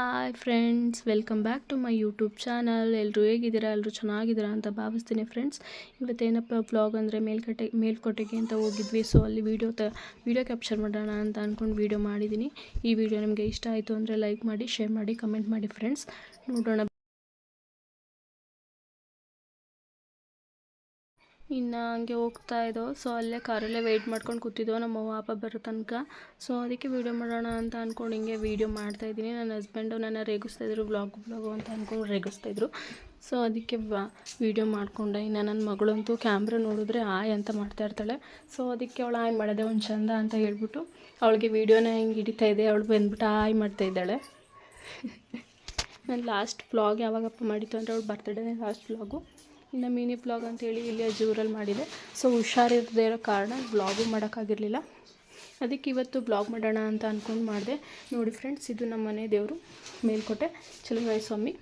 Hi friends welcome back to my YouTube channel ಎಲ್ಲರೂ ಹೇಗಿದ್ದೀರಾ? ಎಲ್ಲರೂ ಚೆನ್ನಾಗಿದ್ದೀರಾ ಅಂತ ಭಾವಿಸ್ತೀನಿ ಫ್ರೆಂಡ್ಸ್ ಇವತ್ತೇನಪ್ಪ ವ್ಲಾಗ್ ಅಂದರೆ ಮೇಲ್ಕಟ್ಟೆ, ಮೇಲ್ಕೋಟೆಗೆ ಅಂತ ಹೋಗಿದ್ವಿ. ಸೊ ಅಲ್ಲಿ ವೀಡಿಯೋ ತ ವೀಡಿಯೋ ಕ್ಯಾಪ್ಚರ್ ಮಾಡೋಣ ಅಂತ ಅಂದ್ಕೊಂಡು ವೀಡಿಯೋ ಮಾಡಿದ್ದೀನಿ. ಈ ವಿಡಿಯೋ ನಿಮಗೆ ಇಷ್ಟ ಆಯಿತು ಅಂದರೆ ಲೈಕ್ ಮಾಡಿ ಶೇರ್ ಮಾಡಿ ಕಮೆಂಟ್ ಮಾಡಿ ಫ್ರೆಂಡ್ಸ್ ನೋಡೋಣ. ಇನ್ನು ಹಂಗೆ ಹೋಗ್ತಾ ಇದ್ದೋ ಸೊ ಅಲ್ಲೇ ಕಾರಲ್ಲೇ ವೆಯ್ಟ್ ಮಾಡ್ಕೊಂಡು ಕೂತಿದ್ದೋ ನಮ್ಮ ಅಪ್ಪ ಬರೋ ತನಕ. ಸೊ ಅದಕ್ಕೆ ವೀಡಿಯೋ ಮಾಡೋಣ ಅಂತ ಅಂದ್ಕೊಂಡು ಹಿಂಗೆ ವೀಡಿಯೋ ಮಾಡ್ತಾಯಿದ್ದೀನಿ ನನ್ನ ಹಸ್ಬೆಂಡು ನನ್ನ ರೇಗಿಸ್ತಾಯಿದ್ರು ಬ್ಲಾಗ್ ಬ್ಲಾಗು ಅಂತ ಅಂದ್ಕೊಂಡು ರೇಗಿಸ್ತಾಯಿದ್ರು ಸೊ ಅದಕ್ಕೆ ವೀಡಿಯೋ ಮಾಡಿಕೊಂಡೆ. ಇನ್ನು ನನ್ನ ಮಗಳಂತೂ ಕ್ಯಾಮ್ರ ನೋಡಿದ್ರೆ ಆಯ್ ಅಂತ ಮಾಡ್ತಾ ಇರ್ತಾಳೆ. ಸೊ ಅದಕ್ಕೆ ಅವಳು ಆಯ್ ಮಾಡಿದೆ ಒಂದು ಚಂದ ಅಂತ ಹೇಳ್ಬಿಟ್ಟು ಅವಳಿಗೆ ವೀಡಿಯೋನ ಹಿಂಗೆ ಹಿಡಿತಾ ಇದೆ. ಅವಳು ಬಂದ್ಬಿಟ್ಟು ಆಯ್ ಮಾಡ್ತಾ ಇದ್ದಾಳೆ. ನಾನು ಲಾಸ್ಟ್ ಬ್ಲಾಗ್ ಯಾವಾಗಪ್ಪ ಮಾಡಿತ್ತು ಅಂದರೆ ಅವಳು ಬರ್ತಡೇನೇ ಲಾಸ್ಟ್ ವ್ಲಾಗು ಇನ್ನು ಮಿನಿ ಬ್ಲಾಗ್ ಅಂತೇಳಿ ಇಲ್ಲಿ ಜೂರಲ್ಲಿ ಮಾಡಿದೆ. ಸೊ ಹುಷಾರಿರದೇ ಇರೋ ಕಾರಣ ಬ್ಲಾಗು ಮಾಡೋಕ್ಕಾಗಿರಲಿಲ್ಲ. ಅದಕ್ಕೆ ಇವತ್ತು ಬ್ಲಾಗ್ ಮಾಡೋಣ ಅಂತ ಅಂದ್ಕೊಂಡು ಮಾಡಿದೆ. ನೋಡಿ ಫ್ರೆಂಡ್ಸ್ ಇದು ನಮ್ಮ ಮನೆ ದೇವರು, ಮೇಲ್ಕೋಟೆ ಚಲುವಾಯಿ ಸ್ವಾಮಿ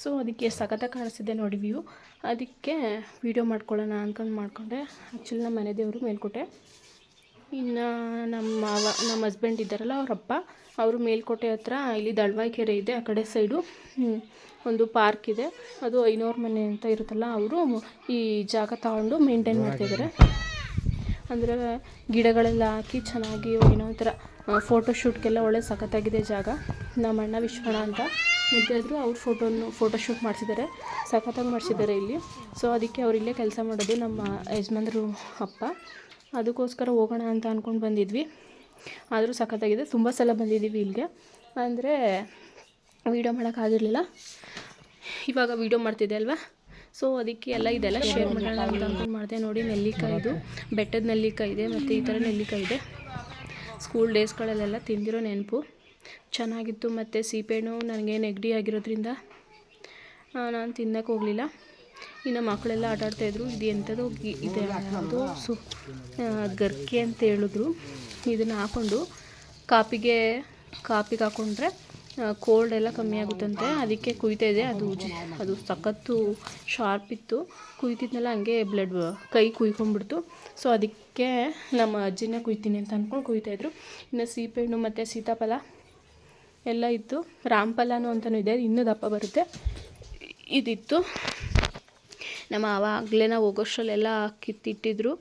ಸೊ ಅದಕ್ಕೆ ಸಖತ್ತಾಗಿ ಕಾಣಿಸ್ತಿದೆ ನೋಡಿ ವ್ಯೂ ಅದಕ್ಕೆ ವೀಡಿಯೋ ಮಾಡ್ಕೊಳ್ಳೋಣ ಅಂದ್ಕೊಂಡು ಮಾಡಿಕೊಂಡೆ. ಆ್ಯಕ್ಚುಲಿ ನಮ್ಮ ಮನೆ ದೇವರು, ಮೇಲ್ಕೋಟೆ. ಇನ್ನು ನಮ್ಮ ಮಾವ, ನಮ್ಮ ಹಸ್ಬೆಂಡ್ ಇದ್ದಾರಲ್ಲ ಅವರಪ್ಪ, ಅವರು ಮೇಲ್ಕೋಟೆ ಹತ್ರ ಇಲ್ಲಿ ದಳ್ವಾಯಿ ಕೆರೆ ಇದೆ, ಆ ಕಡೆ ಸೈಡು ಒಂದು ಪಾರ್ಕ್ ಇದೆ. ಅದು ಐನೂರು ಮನೆ ಅಂತ ಇರುತ್ತಲ್ಲ ಅವರು, ಈ ಜಾಗ ತಗೊಂಡು ಮೇಂಟೈನ್ ಮಾಡ್ತಿದ್ದಾರೆ ಅಂದರೆ ಗಿಡಗಳೆಲ್ಲ ಹಾಕಿ ಚೆನ್ನಾಗಿ ಏನೋ ಒಂಥರ ಫೋಟೋಶೂಟ್ಗೆಲ್ಲ ಒಳ್ಳೆ ಸಖತ್ತಾಗಿದೆ ಜಾಗ. ನಮ್ಮ ಅಣ್ಣ ವಿಶ್ವಣ ಅಂತ ಮುದ್ದಾದರು ಅವ್ರ ಫೋಟೋನು ಫೋಟೋಶೂಟ್ ಮಾಡಿಸಿದ್ದಾರೆ. ಸಖತ್ತಾಗಿ ಮಾಡಿಸಿದ್ದಾರೆ ಇಲ್ಲಿ. ಸೊ ಅದಕ್ಕೆ ಅವರಿಲ್ಲೇ ಕೆಲಸ ಮಾಡೋದು ನಮ್ಮ ಯಜಮಾನ್ರು ಅಪ್ಪ. ಅದಕ್ಕೋಸ್ಕರ ಹೋಗೋಣ ಅಂತ ಅಂದ್ಕೊಂಡು ಬಂದಿದ್ವಿ. ಆದರೂ ಸಖತ್ತಾಗಿದೆ. ತುಂಬ ಸಲ ಬಂದಿದ್ದೀವಿ ಇಲ್ಲಿಗೆ. ಅಂದರೆ ವೀಡಿಯೋ ಮಾಡೋಕ್ಕಾಗಿರಲಿಲ್ಲ. ಇವಾಗ ವೀಡಿಯೋ ಮಾಡ್ತಿದ್ದೆ ಅಲ್ವಾ? ಸೊ ಅದಕ್ಕೆ ಎಲ್ಲ ಇದೆಲ್ಲ ಶೇರ್ ಮಾಡೋಣ ಅಂತ ಅಂದ್ಕೊಂಡು ಮಾಡಿದೆ. ನೋಡಿ, ನೆಲ್ಲಿಕಾಯಿ ಇದು. ಬೆಟ್ಟದ ನೆಲ್ಲಿಕಾಯಿ ಇದೆ ಮತ್ತು ಈ ಥರ ನೆಲ್ಲಿಕಾಯಿ ಇದೆ. ಸ್ಕೂಲ್ ಡೇಸ್ಗಳಲ್ಲೆಲ್ಲ ತಿಂದಿರೋ ನೆನಪು. ಚೆನ್ನಾಗಿತ್ತು. ಮತ್ತು ಸೀಪೆಹಣ್ಣು ನನಗೆ ನೆಗಡಿ ಆಗಿರೋದ್ರಿಂದ ನಾನು ತಿನ್ನಕ್ಕೆ ಹೋಗಲಿಲ್ಲ. ಇನ್ನು ಮಕ್ಕಳೆಲ್ಲ ಆಟ ಆಡ್ತಾಯಿದ್ರು ಇದು ಎಂಥದ್ದು ಇದೆ ಅದು ಸು ಗರ್ಕೆ ಅಂತ ಹೇಳಿದ್ರು. ಇದನ್ನು ಹಾಕ್ಕೊಂಡು ಕಾಪಿಗೆ ಕಾಪಿಗೆ ಹಾಕ್ಕೊಂಡ್ರೆ ಕೋಲ್ಡ್ ಎಲ್ಲ ಕಮ್ಮಿ ಆಗುತ್ತಂತೆ. ಅದಕ್ಕೆ ಕುಯ್ತಾ ಇದೆ. ಅದು ಅದು ಸಖತ್ತು ಶಾರ್ಪ್ ಇತ್ತು. ಕುಯ್ತಿದ್ನಲ್ಲ, ಹಂಗೆ ಬ್ಲಡ್ ಕೈ ಕುಯ್ಕೊಂಡ್ಬಿಡ್ತು. ಸೊ, ಅದಕ್ಕೆ ನಮ್ಮ ಅಜ್ಜಿನೇ ಕುಯ್ತೀನಿ ಅಂತ ಅಂದ್ಕೊಂಡು ಕುಯ್ತಾಯಿದ್ರು ಇನ್ನು ಸೀಪೆಹಣ್ಣು ಮತ್ತು ಸೀತಾಫಲ ಎಲ್ಲ ಇತ್ತು. ರಾಮಫಲನೂ ಅಂತಲೂ ಇದೆ. ಇನ್ನೂ ದಪ್ಪ ಬರುತ್ತೆ. ಇದಿತ್ತು. ನಮ್ಮ ಆವಾಗಲೇ ನಾವು ಹೋಗೋಷ್ಟರಲ್ಲೆಲ್ಲ ಕಿತ್ತಿಟ್ಟಿದ್ರು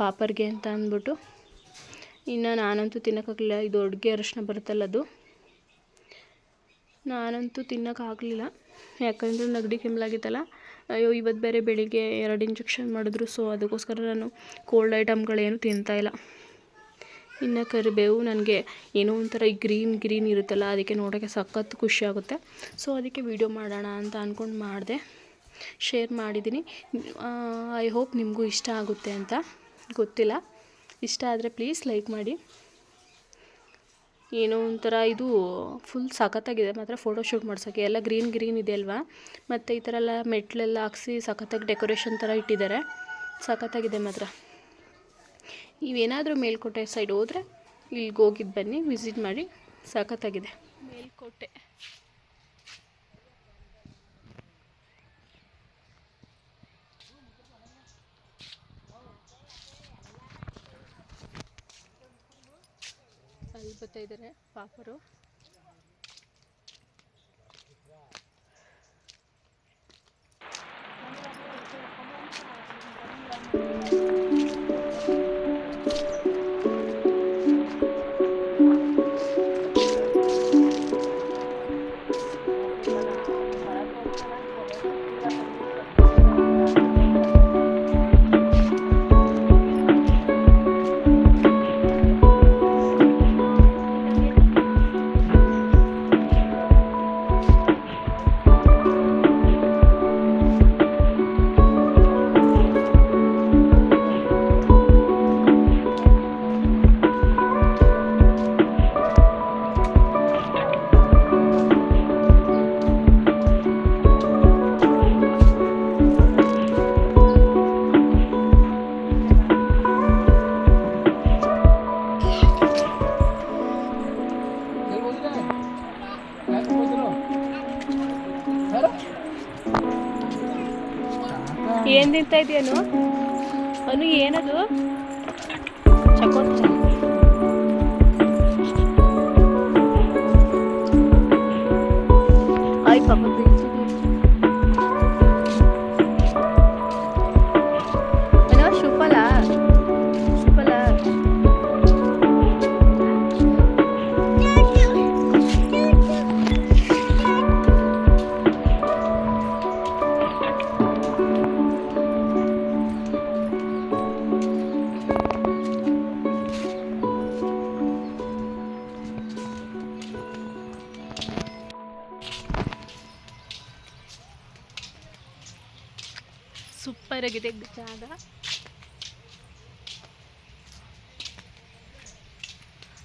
ಪಾಪರ್ಗೆ ಅಂತ ಅಂದ್ಬಿಟ್ಟು. ಇನ್ನು ನಾನಂತೂ ತಿನ್ನೋಕ್ಕಾಗಲಿಲ್ಲ ಇದು ಅಡುಗೆ ಅರಶಿನ ಬರುತ್ತಲ್ಲ ಅದು. ನಾನಂತೂ ತಿನ್ನೋಕ್ಕಾಗಲಿಲ್ಲ ಯಾಕಂದರೆ ನೆಗಡಿ ಕೆಮ್ಮಲಾಗಿತ್ತಲ್ಲ ಅಯ್ಯೋ ಇವತ್ತು ಬೇರೆ ಬೆಳಿಗ್ಗೆ ಎರಡು ಇಂಜೆಕ್ಷನ್ ಮಾಡಿದ್ರು, ಸೊ ಅದಕ್ಕೋಸ್ಕರ ನಾನು ಕೋಲ್ಡ್ ಐಟಮ್ಗಳೇನು ತಿಂತಾಯಿಲ್ಲ ಇನ್ನು ಕರಿಬೇವು ನನಗೆ ಏನೋ ಒಂಥರ ಈ ಗ್ರೀನ್ ಗ್ರೀನ್ ಇರುತ್ತಲ್ಲ, ಅದಕ್ಕೆ ನೋಡೋಕ್ಕೆ ಸಖತ್ತು ಖುಷಿ ಆಗುತ್ತೆ. ಸೊ ಅದಕ್ಕೆ ವೀಡಿಯೋ ಮಾಡೋಣ ಅಂತ ಅಂದ್ಕೊಂಡು ಮಾಡಿದೆ. ಶೇರ್ ಮಾಡಿದ್ದೀನಿ. ಐ ಹೋಪ್ ನಿಮಗೂ ಇಷ್ಟ ಆಗುತ್ತೆ ಅಂತ. ಗೊತ್ತಿಲ್ಲ. ಇಷ್ಟ ಆದರೆ ಪ್ಲೀಸ್ ಲೈಕ್ ಮಾಡಿ. ಏನೋ ಒಂಥರ ಇದು ಫುಲ್ ಸಖತ್ತಾಗಿದೆ. ಮಾತ್ರ ಫೋಟೋ ಶೂಟ್ ಮಾಡ್ಸೋಕ್ಕೆ ಎಲ್ಲ ಗ್ರೀನ್ ಗ್ರೀನ್ ಇದೆ ಅಲ್ವಾ? ಮತ್ತು ಈ ಥರ ಎಲ್ಲ ಮೆಟ್ಲೆಲ್ಲ ಹಾಕ್ಸಿ ಸಖತ್ತಾಗಿ ಡೆಕೋರೇಷನ್ ಥರ ಇಟ್ಟಿದ್ದಾರೆ. ಸಖತ್ತಾಗಿದೆ ಮಾತ್ರ. ನೀವೇನಾದರೂ ಮೇಲ್ಕೋಟೆ ಸೈಡ್ ಹೋದರೆ ಇಲ್ಲಿಗೆ ಹೋಗಿದ್ದು ಬನ್ನಿ ವಿಸಿಟ್ ಮಾಡಿ. ಸಖತ್ತಾಗಿದೆ. ಮೇಲ್ಕೋಟೆ. ಅಲ್ಲಿ ಬರ್ತಾ ಇದ್ದಾರೆ ಪಾಪರು. ನಿಂತಾ ಇದೆಯನು? ಅನು ಏನದು? ಚಕೋತ ಆಯ್ತು ಪಾಪ ಆಗಿದೆ ಜಾಗ.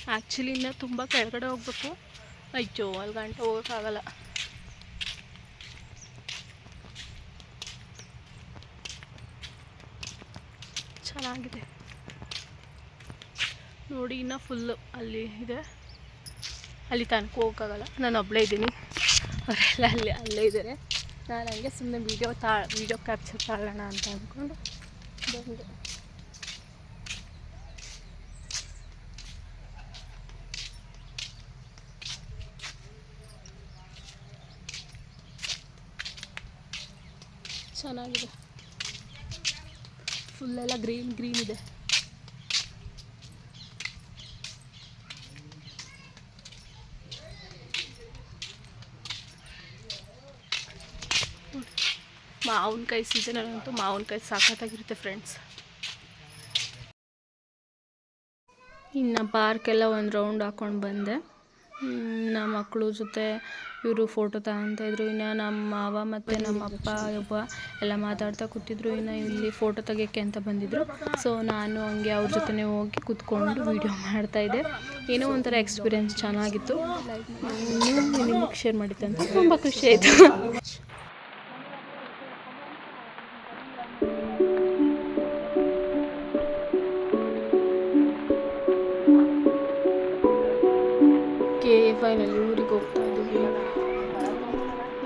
ಆ್ಯಕ್ಚುಲಿ ಇನ್ನು ತುಂಬ ಕೆಳಗಡೆ ಹೋಗ್ಬೇಕು. ಅಯ್ಯೋ, ಅಲ್ಲಿ ಗಂಟೆ ಹೋಗೋಕ್ಕಾಗಲ್ಲ. ಚೆನ್ನಾಗಿದೆ. ನೋಡಿ, ಇನ್ನು ಫುಲ್ಲು ಅಲ್ಲಿ ಇದೆ. ಅಲ್ಲಿ ತನಕ ಹೋಗೋಕ್ಕಾಗಲ್ಲ. ನಾನು ಒಬ್ಬಳೇ ಇದ್ದೀನಿ. ಅವರೆಲ್ಲ ಅಲ್ಲಿ, ಅಲ್ಲೇ ಇದ್ದಾರೆ. ನಾನು ಹಂಗೆ ಸುಮ್ಮನೆ ವೀಡಿಯೋ ತಾ ವೀಡಿಯೋ ಕ್ಯಾಪ್ಚರ್ ತಾಳೋಣ ಅಂತ ಅಂದ್ಕೊಂಡು ಬಂದೆ. ಚೆನ್ನಾಗಿದೆ. ಫುಲ್ಲೆಲ್ಲ ಗ್ರೀನ್ ಗ್ರೀನ್ ಇದೆ. ಮಾವಿನಕಾಯಿ ಸೀಸನಲ್ಲಂತೂ ಮಾವಿನಕಾಯಿ ಸಾಕತ್ತಾಗಿರುತ್ತೆ ಫ್ರೆಂಡ್ಸ್ ಇನ್ನು ಪಾರ್ಕೆಲ್ಲ ಒಂದು ರೌಂಡ್ ಹಾಕ್ಕೊಂಡು ಬಂದೆ. ನಮ್ಮ ಮಕ್ಕಳು ಜೊತೆ ಇವರು ಫೋಟೋ ತಗೊತಾಯಿದ್ರು ಇನ್ನು ನಮ್ಮ ಮಾವ ಮತ್ತು ನಮ್ಮ ಅಪ್ಪ, ಒಬ್ಬ ಎಲ್ಲ ಮಾತಾಡ್ತಾ ಕೂತಿದ್ರು. ಇನ್ನು ಇಲ್ಲಿ ಫೋಟೋ ತೆಗಿಯೋಕ್ಕೆ ಅಂತ ಬಂದಿದ್ರು. ಸೊ ನಾನು ಹಂಗೆ ಅವ್ರ ಜೊತೆ ಹೋಗಿ ಕೂತ್ಕೊಂಡು ವೀಡಿಯೋ ಮಾಡ್ತಾಯಿದ್ದೆ ಏನೋ ಒಂಥರ ಎಕ್ಸ್ಪೀರಿಯೆನ್ಸ್ ಚೆನ್ನಾಗಿತ್ತು. ನಿಮಗೆ ಶೇರ್ ಮಾಡಿದ್ದೆ ಅಂತ. ತುಂಬ ಖುಷಿ ಆಯಿತು.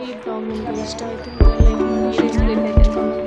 ಇದ್ದೀವಿ ಈ ಬ್ಲಾಗ್ ನಿಮಗೆ